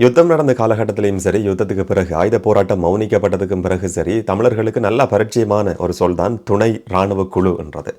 யுத்தம் நடந்த காலகட்டத்திலையும் சரி யுத்தத்துக்கு பிறகு ஆயுத போராட்டம் மௌனிக்கப்பட்டதுக்கும் பிறகு சரி தமிழர்களுக்கு நல்ல பரிச்சயமான ஒரு சொல் தான் துணை இராணுவ குழு என்றது.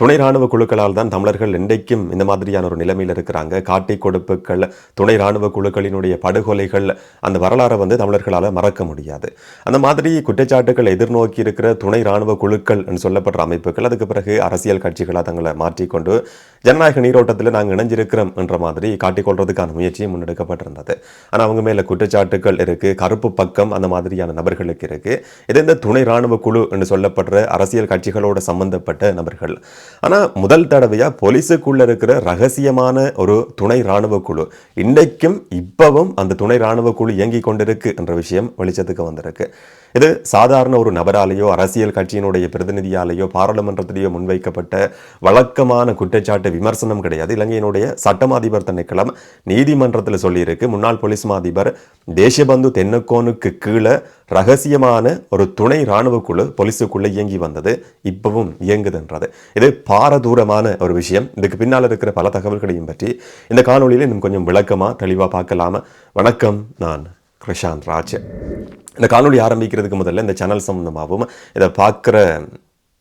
துணை ராணுவ குழுக்களால் தான் தமிழர்கள் இன்றைக்கும் இந்த மாதிரியான ஒரு நிலைமையில் இருக்கிறாங்க. காட்டி கொடுப்புகள் துணை ராணுவ குழுக்களினுடைய படுகொலைகள் அந்த வரலாறை வந்து தமிழர்களால் மறக்க முடியாது. அந்த மாதிரி குற்றச்சாட்டுகள் எதிர்நோக்கி இருக்கிற துணை ராணுவ குழுக்கள் என்று சொல்லப்படுற அமைப்புகள் அதுக்கு பிறகு அரசியல் கட்சிகளாக தங்களை மாற்றிக்கொண்டு ஜனநாயக நீரோட்டத்தில் நாங்கள் இணைஞ்சிருக்கிறோம் என்ற மாதிரி காட்டிக்கொள்றதுக்கான முயற்சியும் முன்னெடுக்கப்பட்டிருந்தது. ஆனால் அவங்க மேலே குற்றச்சாட்டுகள் இருக்குது கருப்பு பக்கம் அந்த மாதிரியான நபர்களுக்கு இருக்குது இது இந்த துணை ராணுவ குழு என்று சொல்லப்படுற அரசியல் கட்சிகளோடு சம்பந்தப்பட்ட நபர்கள். ஆனால் முதல் தடவையா போலீஸுக்குள்ளே இருக்கிற ரகசியமான ஒரு துணை இராணுவ குழு. இன்றைக்கும் இப்பவும் அந்த துணை இராணுவ குழு இயங்கி கொண்டிருக்கு என்ற விஷயம் வெளிச்சத்துக்கு வந்திருக்கு. இது சாதாரண ஒரு நபராலேயோ அரசியல் கட்சியினுடைய பிரதிநிதியாலேயோ பாராளுமன்றத்திலேயோ முன்வைக்கப்பட்ட வழக்கமான குற்றச்சாட்டு விமர்சனம் கிடையாது. இலங்கையினுடைய சட்டமா அதிபர் திணைக்களம் நீதிமன்றத்தில் சொல்லியிருக்கு. முன்னாள் போலீஸ் மாதிபர் தேசபந்து தென்னக்கோனுக்கு கீழே ரகசியமான ஒரு துணை இராணுவ குழு போலீஸுக்குள்ளே இயங்கி வந்தது. இப்பவும் இயங்குதுன்றது. இது பாரதூரமான ஒரு விஷயம். இதுக்கு பின்னால் இருக்கிற பல தகவல்களையும் பற்றி இந்த காணொலியில் இன்னும் கொஞ்சம் விளக்கமாக தெளிவாக பார்க்கலாமா? வணக்கம். நான் கிருஷாந்த் ராஜ். இந்த காணொலி ஆரம்பிக்கிறதுக்கு முதல்ல இந்த சேனல் சம்மந்தமாகவும் இதை பார்க்குற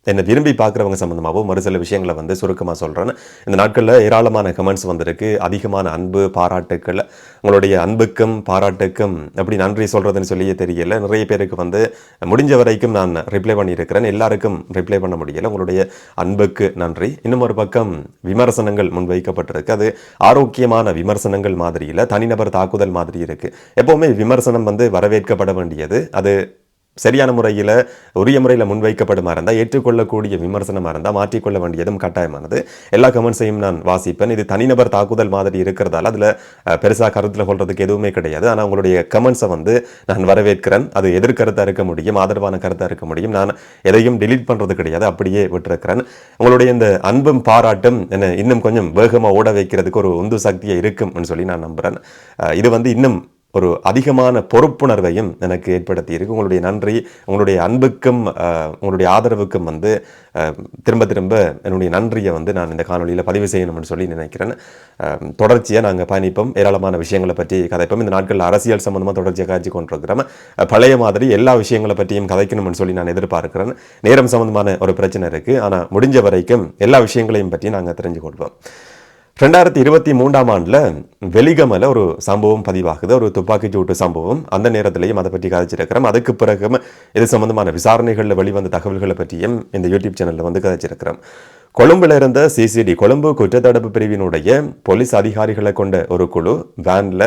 என்னை விரும்பி பார்க்குறவங்க சம்மந்தமாகவும் ஒரு சில விஷயங்களை வந்து சுருக்கமாக சொல்கிறேன் இந்த நாட்களில் ஏராளமான கமெண்ட்ஸ் வந்திருக்கு. அதிகமான அன்பு பாராட்டுக்கள். உங்களுடைய அன்புக்கும் பாராட்டுக்கும் எப்படி நன்றி சொல்கிறதுன்னு சொல்லியே தெரியல. நிறைய பேருக்கு வந்து முடிஞ்ச வரைக்கும் நான் ரிப்ளை பண்ணியிருக்கிறேன். எல்லாருக்கும் ரிப்ளை பண்ண முடியலை. உங்களுடைய அன்புக்கு நன்றி. இன்னும் ஒரு பக்கம் விமர்சனங்கள் முன்வைக்கப்பட்டிருக்கு. அது ஆரோக்கியமான விமர்சனங்கள் மாதிரி இல்லை. தனிநபர் தாக்குதல் மாதிரி இருக்குது எப்போவுமே விமர்சனம் வந்து வரவேற்கப்பட வேண்டியது. அது சரியான முறையில் உரிய முறையில் முன்வைக்கப்படுமா இருந்தால் ஏற்றுக்கொள்ளக்கூடிய விமர்சனமாக இருந்தால் மாற்றிக்கொள்ள வேண்டியதும் கட்டாயமானது. எல்லா கமெண்ட்ஸையும் நான் வாசிப்பேன். இது தனிநபர் தாக்குதல் மாதிரி இருக்கிறதால அதில் பெருசாக கருத்தில் கொள்றதுக்கு எதுவுமே கிடையாது. ஆனால் உங்களுடைய கமெண்ட்ஸை வந்து நான் வரவேற்கிறேன். அது எதிர்கருத்தாக இருக்க முடியும் ஆதரவான கருத்தாக இருக்க முடியும். நான் எதையும் டிலீட் பண்ணுறது கிடையாது அப்படியே விட்டுருக்கிறேன். உங்களுடைய இந்த அன்பும் பாராட்டும் என்ன இன்னும் கொஞ்சம் வேகமாக ஓட வைக்கிறதுக்கு ஒரு உந்து சக்தியை இருக்கும்னு சொல்லி நான் நம்புகிறேன் இது வந்து இன்னும் ஒரு அதிகமான பொறுப்புணர்வையும் எனக்கு ஏற்படுத்தி இருக்கு உங்களுடைய நன்றி உங்களுடைய அன்புக்கும் உங்களுடைய ஆதரவுக்கும் வந்து திரும்ப திரும்ப என்னுடைய நன்றியை வந்து நான் இந்த காணொலியில் பதிவு செய்யணும்னு சொல்லி நினைக்கிறேன். தொடர்ச்சியாக நாங்கள் பயணிப்போம். ஏராளமான விஷயங்களை பற்றி கதைப்போம். இந்த நாட்களில் அரசியல் சம்மந்தமாக தொடர்ச்சியாக காய்ச்சி கொண்டிருக்கிறோம். பழைய மாதிரி எல்லா விஷயங்களை பற்றியும் கதைக்கணும்னு சொல்லி நான் எதிர்பார்க்கிறேன். நேரம் சம்மந்தமான ஒரு பிரச்சனை இருக்குது ஆனால் முடிஞ்ச வரைக்கும் எல்லா விஷயங்களையும் பற்றி நாங்கள் தெரிஞ்சு கொள்வோம் ரெண்டாயிரத்தி இருபத்தி மூன்றாம் ஆண்டில் வெலிகமல ஒரு சம்பவம் பதிவாகுது. ஒரு துப்பாக்கிச்சூட்டு சம்பவம். அந்த நேரத்திலையும் அதை பற்றி கதைச்சிருக்கிறோம். அதுக்கு பிறகும் இது சம்பந்தமான விசாரணைகளில் வெளிவந்த தகவல்களை பற்றியும் இந்த யூடியூப் சேனலில் வந்து கதைச்சிருக்கிறோம். கொழும்புல இருந்த சிசிடி கொழும்பு குற்றத்தடுப்பு பிரிவினுடைய போலீஸ் அதிகாரிகளை கொண்ட ஒரு குழு வேன்ல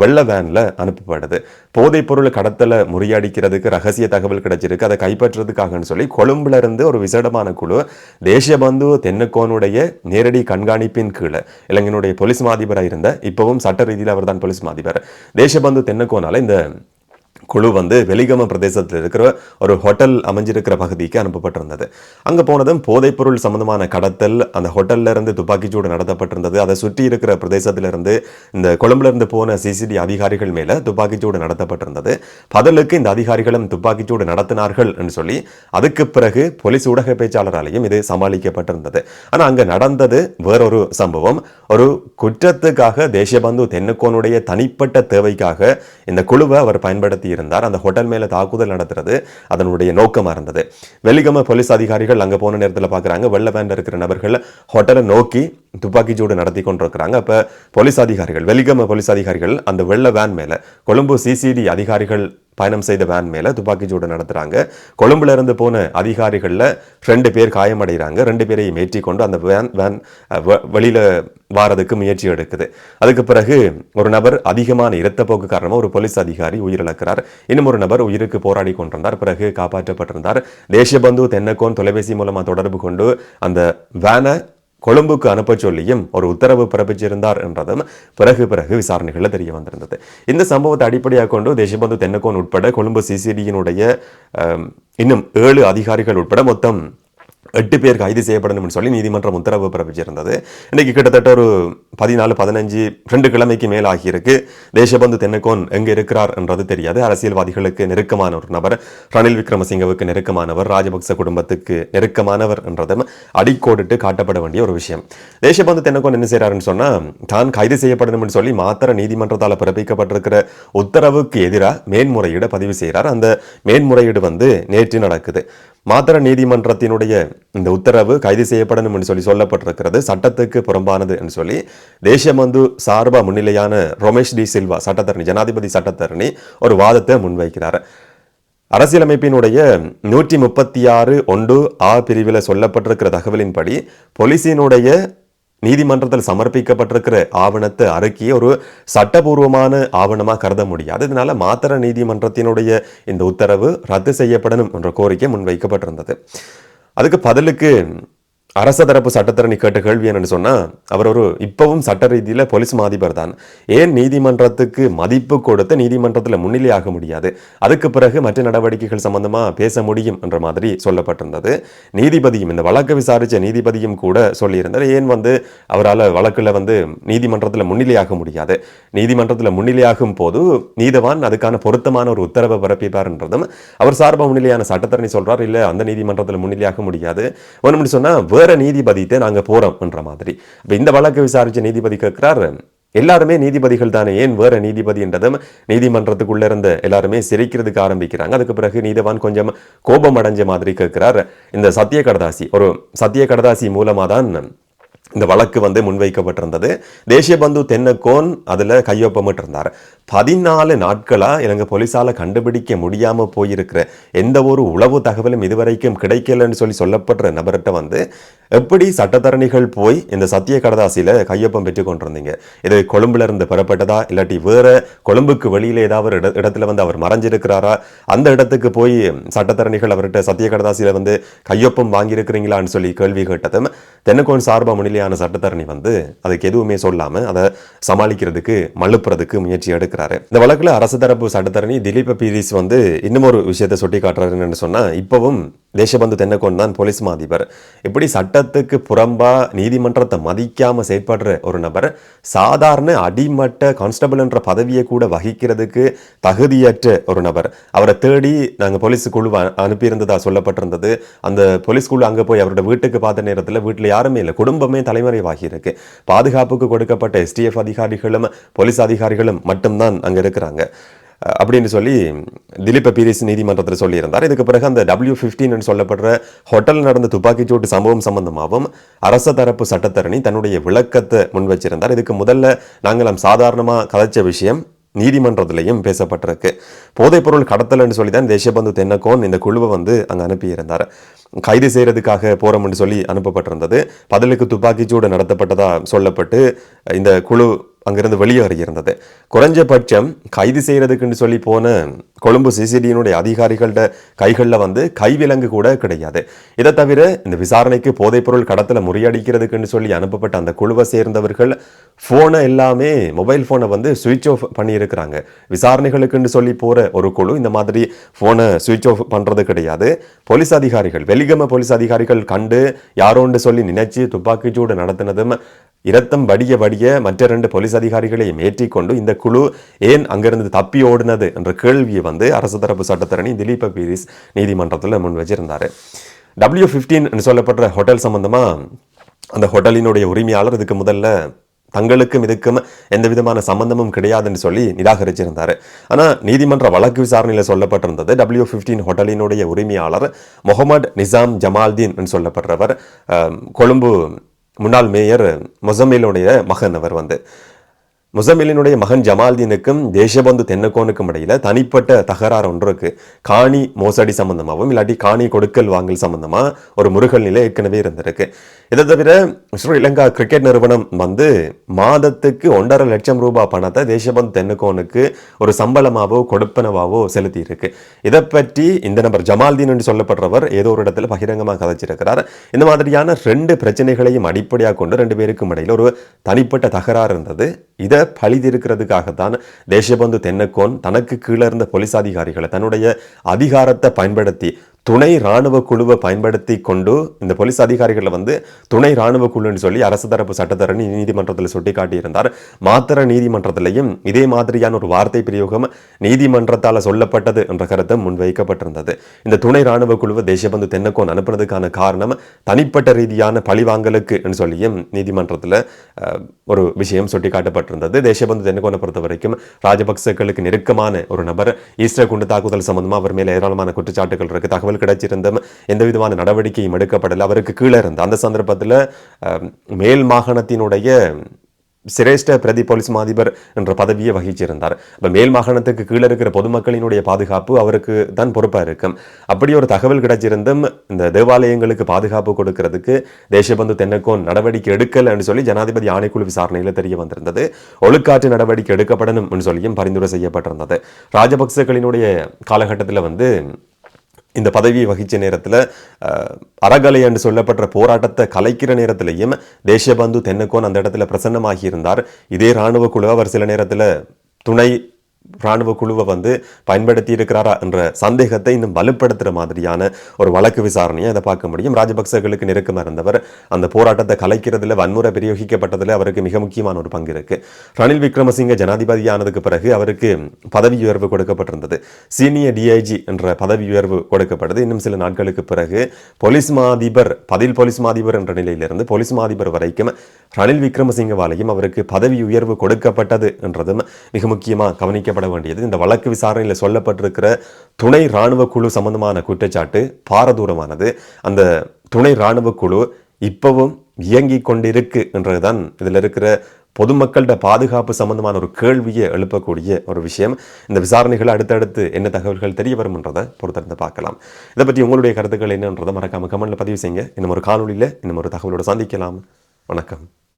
வெள்ள வேன்ல அனுப்பப்படுது போதைப் பொருள் கடத்தலை முறியடிக்கிறதுக்கு ரகசிய தகவல் கிடைச்சிருக்கு. அதை கைப்பற்றுறதுக்காகன்னு சொல்லி கொழும்புல இருந்து ஒரு விசேடமான குழு தேசியபந்து தென்னக்கோனுடைய நேரடி கண்காணிப்பின் கீழே இலங்கையினுடைய போலீஸ் மாதிபராக இருந்த இப்பவும் சட்ட ரீதியில் அவர் தான் போலீஸ் மாதிபர். தேசபந்து தென்னக்கோனால இந்த குழு வந்து வெலிகம பிரதேசத்தில் இருக்கிற ஒரு ஹோட்டல் அமைஞ்சிருக்கிற பகுதிக்கு அனுப்பப்பட்டிருந்தது. அங்கே போனதும் போதைப்பொருள் சம்பந்தமான கடத்தல் அந்த ஹோட்டல்ல இருந்து துப்பாக்கிச்சூடு நடத்தப்பட்டிருந்தது. அதை சுற்றி இருக்கிற பிரதேசத்திலிருந்து இந்த கொழும்புல இருந்து போன சிசிடி அதிகாரிகள் மேலே துப்பாக்கிச்சூடு நடத்தப்பட்டிருந்தது. பதிலுக்கு இந்த அதிகாரிகளும் துப்பாக்கிச்சூடு நடத்தினார்கள் என்று சொல்லி அதுக்கு பிறகு போலீஸ் ஊடக பேச்சாளராலையும் இது சமாளிக்கப்பட்டிருந்தது. ஆனா அங்கே நடந்தது வேறொரு சம்பவம். ஒரு குற்றத்துக்காக தேசியபந்து தென்னுக்கோனுடைய தனிப்பட்ட தேவைக்காக இந்த குழுவை அவர் பயன்படுத்தி இருந்தார். அந்த ஹோட்டல் மேல தாக்குதல் நடத்துறது அதனுடைய நோக்கமா இருந்தது. வெலிகம போலீஸ் அதிகாரிகள் அங்க போன நேரத்தில் பார்க்குறாங்க வெள்ள பேண்டில் இருக்கிற நபர்கள் ஹோட்டலை நோக்கி துப்பாக்கி சூடு நடத்தி கொண்டிருக்கிறாங்க. அப்போ போலீஸ் அதிகாரிகள் வெலிகம போலீஸ் அதிகாரிகள் அந்த வெள்ள வேன் மேல கொழும்பு சிசிடி அதிகாரிகள் பயணம் செய்த வேன் மேலே துப்பாக்கி சூடு நடத்துகிறாங்க கொழும்புல இருந்து போன அதிகாரிகளில் ரெண்டு பேர் காயமடைகிறாங்க. ரெண்டு பேரையும் ஏற்றி கொண்டு அந்த வேன் வேன் வெளியில் வாரதுக்கு முயற்சி எடுக்குது. அதுக்கு பிறகு ஒரு நபர் அதிகமான இரத்தப்போக்கு காரணமாக ஒரு போலீஸ் அதிகாரி உயிரிழக்கிறார். இன்னும் ஒரு நபர் உயிருக்கு போராடி கொண்டிருந்தார். பிறகு காப்பாற்றப்பட்டிருந்தார். தேசபந்து தென்னக்கோன் தொலைபேசி மூலமாக தொடர்பு கொண்டு அந்த வேனை கொழும்புக்கு அனுப்ப சொல்லியும் ஒரு உத்தரவு பிறப்பிச்சிருந்தார் என்றதும் பிறகு பிறகு விசாரணைகளில் தெரிய வந்திருந்தது. இந்த சம்பவத்தை அடிப்படையாக கொண்டு தேசபந்து தென்னக்கோன் உட்பட கொழும்பு சிசிடியினுடைய இன்னும் ஏழு அதிகாரிகள் உட்பட மொத்தம் எட்டு பேர் கைது செய்யப்படணும்னு சொல்லி நீதிமன்றம் உத்தரவு பிறப்பிச்சிருந்தது. இன்னைக்கு கிட்டத்தட்ட ஒரு பதினாலு பதினஞ்சு ரெண்டு கிழமைக்கு மேல் ஆகியிருக்கு தேசபந்து தென்னக்கோன் எங்க இருக்கிறார் என்றது தெரியாது. அரசியல்வாதிகளுக்கு நெருக்கமான ஒரு நபர் ரணில் விக்ரமசிங்கவுக்கு நெருக்கமானவர் ராஜபக்ச குடும்பத்துக்கு நெருக்கமானவர் என்றதும் அடிக்கோடிட்டு காட்டப்பட வேண்டிய ஒரு விஷயம். தேசபந்து தென்னக்கோன் என்ன செய்யறாருன்னு சொன்னா தான் கைது செய்யப்படணும்னு சொல்லி மாத்திர நீதிமன்றத்தால் பிறப்பிக்கப்பட்டிருக்கிற உத்தரவுக்கு எதிராக மேன்முறையீடு பதிவு செய்கிறார் அந்த மேன்முறையீடு வந்து நேற்று நடக்குது. மாத்திர நீதிமன்றத்தினுடைய இந்த உத்தரவு கைது செய்யப்படணும் என்று சொல்லி சொல்லப்பட்டிருக்கிறது. சட்டத்துக்கு புறம்பானது என்று சொல்லி தேசியமந்து சார்பா முன்னிலையான ரமேஷ் டி சில்வா சட்டத்தரணி ஜனாதிபதி சட்டத்தரணி ஒரு வாதத்தை முன்வைக்கிறார். அரசியலமைப்பினுடைய நூற்றி முப்பத்தி ஆறு ஒன்று ஆ பிரிவில் சொல்லப்பட்டிருக்கிற தகவலின்படி போலீசினுடைய நீதிமன்றத்தில் சமர்ப்பிக்கப்பட்டிருக்கிற ஆவணத்தை அறிக்கை ஒரு சட்டபூர்வமான ஆவணமாக கருத முடியாது. இதனால மாத்திர நீதிமன்றத்தினுடைய இந்த உத்தரவு ரத்து செய்யப்படணும் என்ற கோரிக்கை முன்வைக்கப்பட்டிருந்தது. அதுக்கு பதிலுக்கு அரச தரப்பு சட்டத்திறனை கேட்ட கேள்வி என்னன்னு சொன்னா அவர் ஒரு இப்பவும் சட்ட ரீதியில் போலீஸ் மாதிபர் தான். ஏன் நீதிமன்றத்துக்கு மதிப்பு கொடுத்து நீதிமன்றத்தில் முன்னிலையாக முடியாது? அதுக்கு பிறகு மற்ற நடவடிக்கைகள் சம்பந்தமாக பேச முடியும் என்ற மாதிரி சொல்லப்பட்டிருந்தது. நீதிபதியும் இந்த வழக்கு விசாரிச்ச நீதிபதியும் கூட சொல்லியிருந்தார் ஏன் வந்து அவரால் வழக்குல வந்து நீதிமன்றத்தில் முன்னிலையாக முடியாது? நீதிமன்றத்தில் முன்னிலையாகும் போது நீதவான் அதுக்கான பொருத்தமான ஒரு உத்தரவை பிறப்பிப்பார்ன்றதும் அவர் சார்பாக முன்னிலையான சட்டத்திறனை சொல்றார் இல்ல அந்த நீதிமன்றத்தில் முன்னிலையாக முடியாது. ஒன்று சொன்னா வேற நீதிபதித்தை நாங்கள் போகிறோம்ன்ற மாதிரி. இப்போ இந்த வழக்கு விசாரிச்ச நீதிபதி கேட்கிறார் எல்லாருமே நீதிபதிகள் தானே ஏன் வேற நீதிபதி என்றதும் நீதிமன்றத்துக்குள்ள இருந்த எல்லாருமே சிரிக்கிறதுக்கு ஆரம்பிக்கிறாங்க. அதுக்கு பிறகு நீதவான் கொஞ்சம் கோபம் அடைஞ்ச மாதிரி கேட்கிறார். இந்த சத்திய கடதாசி ஒரு சத்திய கடதாசி மூலமா தான் இந்த வழக்கு வந்து முன்வைக்கப்பட்டிருந்தது. தேசிய பந்து தென்னக்கோன் அதில் கையொப்பமிட்டிருந்தார். பதினாலு நாட்களாக இலங்கை போலீஸால் கண்டுபிடிக்க முடியாமல் போயிருக்கிற எந்த ஒரு உளவு தகவலும் இதுவரைக்கும் கிடைக்கலன்னு சொல்லி சொல்லப்படுற நபர்கிட்ட வந்து எப்படி சட்டத்தரணிகள் போய் இந்த சத்திய கடதாசியில் கையொப்பம் பெற்று கொண்டிருந்தீங்க? இது கொழும்புல இருந்து பெறப்பட்டதா? இல்லாட்டி வேற கொழும்புக்கு வெளியில் ஏதாவது ஒரு இட- இடத்துல வந்து அவர் மறைஞ்சிருக்கிறாரா? அந்த இடத்துக்கு போய் சட்டத்தரணிகள் அவர்கிட்ட சத்திய கடதாசியில் வந்து கையொப்பம் வாங்கியிருக்கிறீங்களான்னு சொல்லி கேள்வி கேட்டதும் தென்னக்கோன் சார்பா முன்னிலையான சட்டத்தரணி வந்து அதுக்கு எதுவுமே சொல்லாம அதை சமாளிக்கிறதுக்கு மழுப்புறதுக்கு முயற்சி எடுக்கிறாரு. இந்த வழக்குல அரசு தரப்பு சட்டத்தரணி திலீப பீரிஸ் வந்து இன்னும் ஒரு விஷயத்தை சுட்டி காட்டுறாருன்னு சொன்னா இப்பவும் தேசபந்து தென்னக்கோன் தான் போலீஸ் மாதிபர் இப்படி சட்டத்துக்கு புறம்பா நீதிமன்றத்தை மதிக்காம செயற்படுற ஒரு நபர் சாதாரண அடிமட்ட கான்ஸ்டபிள் என்ற பதவியை கூட வகிக்கிறதுக்கு தகுதியற்ற ஒரு நபர். அவரை தேடி நாங்க போலீஸ் குழு அனுப்பியிருந்ததா சொல்லப்பட்டிருந்தது. அந்த போலீஸ் குழு அங்க போய் அவரோட வீட்டுக்கு பார்த்த நேரத்தில் வீட்டுல யாருமே இல்லை. குடும்பமே தலைமறைவாகி இருக்கு பாதுகாப்புக்கு கொடுக்கப்பட்ட எஸ்டிஎஃப் அதிகாரிகளும் போலீஸ் அதிகாரிகளும் மட்டும்தான் அங்க இருக்கிறாங்க. அப்படின்னு சொல்லி திலீப பீரிஸ் நீதிமன்றத்தில் சொல்லியிருந்தார். இதுக்கு பிறகு அந்த டபிள்யூ ஃபிஃப்டீன் சொல்லப்படுற ஹோட்டல் நடந்த துப்பாக்கிச்சூட்டு சம்பவம் சம்பந்தமாகவும் அரச தரப்பு சட்டத்தரணி தன்னுடைய விளக்கத்தை முன் வச்சிருந்தார் இதுக்கு முதல்ல நாங்கள் சாதாரணமாக கதைச்ச விஷயம் நீதிமன்றத்திலையும் பேசப்பட்டிருக்கு. போதைப்பொருள் கடத்தல்னு சொல்லி தான் தேசபந்து தென்னக்கோன் இந்த குழுவை வந்து அங்கே அனுப்பியிருந்தார். கைது செய்யறதுக்காக போகிறோம்னு சொல்லி அனுப்பப்பட்டிருந்தது. பதிலுக்கு துப்பாக்கிச்சூடு நடத்தப்பட்டதா சொல்லப்பட்டு இந்த குழு அங்கிருந்து வெளியேறியிருந்தது குறைஞ்சபட்சம் கைது செய்கிறதுக்குன்னு சொல்லி போன கொழும்பு சிசிடியினுடைய அதிகாரிகளோட கைகளில் வந்து கைவிலங்கு கூட கிடையாது. இதை தவிர இந்த விசாரணைக்கு போதைப்பொருள் கடத்தில் முறியடிக்கிறதுக்குன்னு சொல்லி அனுப்பப்பட்ட அந்த குழுவை சேர்ந்தவர்கள் ஃபோனை எல்லாமே மொபைல் ஃபோனை வந்து சுவிட்ச் ஆஃப் பண்ணியிருக்கிறாங்க. விசாரணைகளுக்குன்னு சொல்லி போகிற ஒரு குழு இந்த மாதிரி ஃபோனை சுவிட்ச் ஆஃப் பண்ணுறது கிடையாது. போலீஸ் அதிகாரிகள் வெலிகம போலீஸ் அதிகாரிகள் கண்டு யாரோன்னு சொல்லி நினைச்சு துப்பாக்கிச்சூடு நடத்தினதும் இரத்தம் வடிய வடிய மற்ற இரண்டு போலீஸ் அதிகாரிகளையும் ஏற்றிக்கொண்டு இந்த குழு ஏன் அங்கிருந்து தப்பி ஓடினது என்ற கேள்வியை வந்து அரசு தரப்பு சட்டத்தரணி திலீப பீரிஸ் நீதிமன்றத்தில் முன் வச்சிருந்தார். டபிள்யூ ஃபிஃப்டீன் சொல்லப்படுற ஹோட்டல் சம்பந்தமா அந்த ஹோட்டலினுடைய உரிமையாளர் இதுக்கு முதல்ல தங்களுக்கும் இதுக்கும் எந்த விதமான சம்பந்தமும் கிடையாதுன்னு சொல்லி நிராகரிச்சிருந்தார். ஆனால் நீதிமன்ற வழக்கு விசாரணையில் சொல்லப்பட்டிருந்தது டபிள்யூ ஃபிஃப்டீன் ஹோட்டலினுடைய உரிமையாளர் முகமது நிசாம் ஜமால்தீன் என்று சொல்லப்படுறவர் கொழும்பு முன்னாள் மேயர் மொசமிலுடைய மகன் அவர் வந்து. முசமிலினுடைய மகன் ஜமால்தீனுக்கும் தேசபந்து தென்னக்கோனுக்கும் இடையில தனிப்பட்ட தகராறு ஒன்று இருக்கு. காணி மோசடி சம்பந்தமாகவும் இல்லாட்டி காணி கொடுக்கல் வாங்கல் சம்பந்தமா ஒரு முருகல் நிலை ஏற்கனவே இருந்திருக்கு. இதை தவிர ஸ்ரீலங்கா கிரிக்கெட் நிறுவனம் வந்து மாதத்துக்கு ஒன்றரை லட்சம் ரூபாய் பணத்தை தேசபந்து தென்னக்கோனுக்கு ஒரு சம்பளமாவோ கொடுப்பனவாவோ செலுத்தி இருக்கு இதை பற்றி இந்த நபர் ஜமால்தீன் என்று சொல்லப்படுறவர் ஏதோ ஒரு இடத்துல பகிரங்கமாக கதைச்சிருக்கிறார். இந்த மாதிரியான ரெண்டு பிரச்சனைகளையும் அடிப்படையாக கொண்டு ரெண்டு பேருக்கும் இடையில ஒரு தனிப்பட்ட தகராறு இருந்தது. இதை பழிதிருக்கிறதுக்காகத்தான் தேசபந்து தென்னக்கோன் தனக்கு கீழே இருந்த போலீஸ் அதிகாரிகளை தன்னுடைய அதிகாரத்தை பயன்படுத்தி துணை ராணுவ குழுவை பயன்படுத்தி கொண்டு இந்த போலீஸ் அதிகாரிகளை வந்து துணை ராணுவ குழுன்னு சொல்லி அரசு தரப்பு சட்டத்தரணி நீதிமன்றத்தில் சுட்டி காட்டியிருந்தார் மாத்திர நீதிமன்றத்திலையும் இதே மாதிரியான ஒரு வார்த்தை பிரயோகம் நீதிமன்றத்தால் சொல்லப்பட்டது என்ற கருத்தை முன்வைக்கப்பட்டிருந்தது. இந்த துணை ராணுவ குழுவை தேசபந்து தென்னக்கோன் அனுப்புனதுக்கான காரணம் தனிப்பட்ட ரீதியான பழிவாங்கலுக்கு என்று சொல்லியும் நீதிமன்றத்தில் ஒரு விஷயம் சுட்டிக்காட்டப்பட்டிருந்தது. தேசபந்து தென்னக்கோனை பொறுத்த வரைக்கும் ராஜபக்சேக்களுக்கு நெருக்கமான ஒரு நபர் ஈஸ்டர் குண்டு தாக்குதல் சம்பந்தமாக அவர் மேலே ஏராளமான குற்றச்சாட்டுகள் இருக்கு. தகவல் கிடைச்சிருந்தும் எந்த விதமான நடவடிக்கையும் எடுக்கப்படலை. அவருக்கு கீழே இருந்த அந்த சந்தர்ப்பத்தில் மேல் மாகாணத்தினுடைய சிரேஷ்ட பிரதி போலீஸ் மாதிபர் என்ற பதவியை வகிச்சிருந்தார். இப்போ மேல் மாகாணத்துக்கு கீழே இருக்கிற பொதுமக்களினுடைய பாதுகாப்பு அவருக்கு தான் பொறுப்பாக இருக்கும். அப்படி ஒரு தகவல் கிடைச்சிருந்தும் இந்த தேவாலயங்களுக்கு பாதுகாப்பு கொடுக்கிறதுக்கு தேசபந்து தென்னக்கோன் நடவடிக்கை எடுக்கலைன்னு சொல்லி ஜனாதிபதி ஆணைக்குழு விசாரணையில் தெரிய வந்திருந்தது. ஒழுக்காற்று நடவடிக்கை எடுக்கப்படணும் சொல்லியும் பரிந்துரை செய்யப்பட்டிருந்தது. ராஜபக்சகளினுடைய காலகட்டத்தில் வந்து இந்த பதவியை வகிச்ச நேரத்தில் அறகலை என்று சொல்லப்பட்ட போராட்டத்தை கலைக்கிற நேரத்திலையும் தேசபந்து தென்னக்கோன் அந்த இடத்துல பிரசன்னமாகி இருந்தார். இதே ராணுவ குழு அவர் சில நேரத்தில் துணை இராணுவ குழுவை வந்து பயன்படுத்தி இருக்கிறாரா என்ற சந்தேகத்தை இன்னும் வலுப்படுத்துகிற மாதிரியான ஒரு வழக்கு விசாரணையை அதை பார்க்க முடியும். ராஜபக்சர்களுக்கு நெருக்கமாக இருந்தவர் அந்த போராட்டத்தை கலைக்கிறதுல வன்முறை பிரயோகிக்கப்பட்டதில் அவருக்கு மிக முக்கியமான ஒரு பங்கு இருக்கு. ரணில் விக்ரமசிங்க ஜனாதிபதியானதுக்கு பிறகு அவருக்கு பதவி உயர்வு கொடுக்கப்பட்டிருந்தது. சீனியர் டிஐஜி என்ற பதவி உயர்வு கொடுக்கப்பட்டது. இன்னும் சில நாட்களுக்கு பிறகு போலீஸ் மாதிபர் பதில் போலீஸ் மாதிபர் என்ற நிலையிலிருந்து போலீஸ் மாதிபர் வரைக்கும் ரணில் விக்ரமசிங்கவாலையும் அவருக்கு பதவி உயர்வு கொடுக்கப்பட்டது என்றதும் மிக முக்கியமாக கவனிக்க விசாரிக்கப்பட வேண்டியது. இந்த வழக்கு விசாரணையில் சொல்லப்பட்டிருக்கிற துணை ராணுவ குழு சம்பந்தமான குற்றச்சாட்டு பாரதூரமானது. அந்த துணை ராணுவ குழு இப்பவும் இயங்கிக் கொண்டிருக்கு என்றதுதான் இதில் இருக்கிற பொதுமக்கள்கிட்ட பாதுகாப்பு சம்பந்தமான ஒரு கேள்வியை எழுப்பக்கூடிய ஒரு விஷயம். இந்த விசாரணைகள் அடுத்தடுத்து என்ன தகவல்கள் தெரிய வரும்ன்றதை பொறுத்திருந்து பார்க்கலாம். இதை பற்றி உங்களுடைய கருத்துக்கள் என்னன்றதை மறக்காமல் கமெண்ட்டில் பதிவு செய்யுங்க. இன்னும் ஒரு காணொலியில் இன்னும் ஒரு தகவலோட சந்திக்கலாம். வணக்கம்.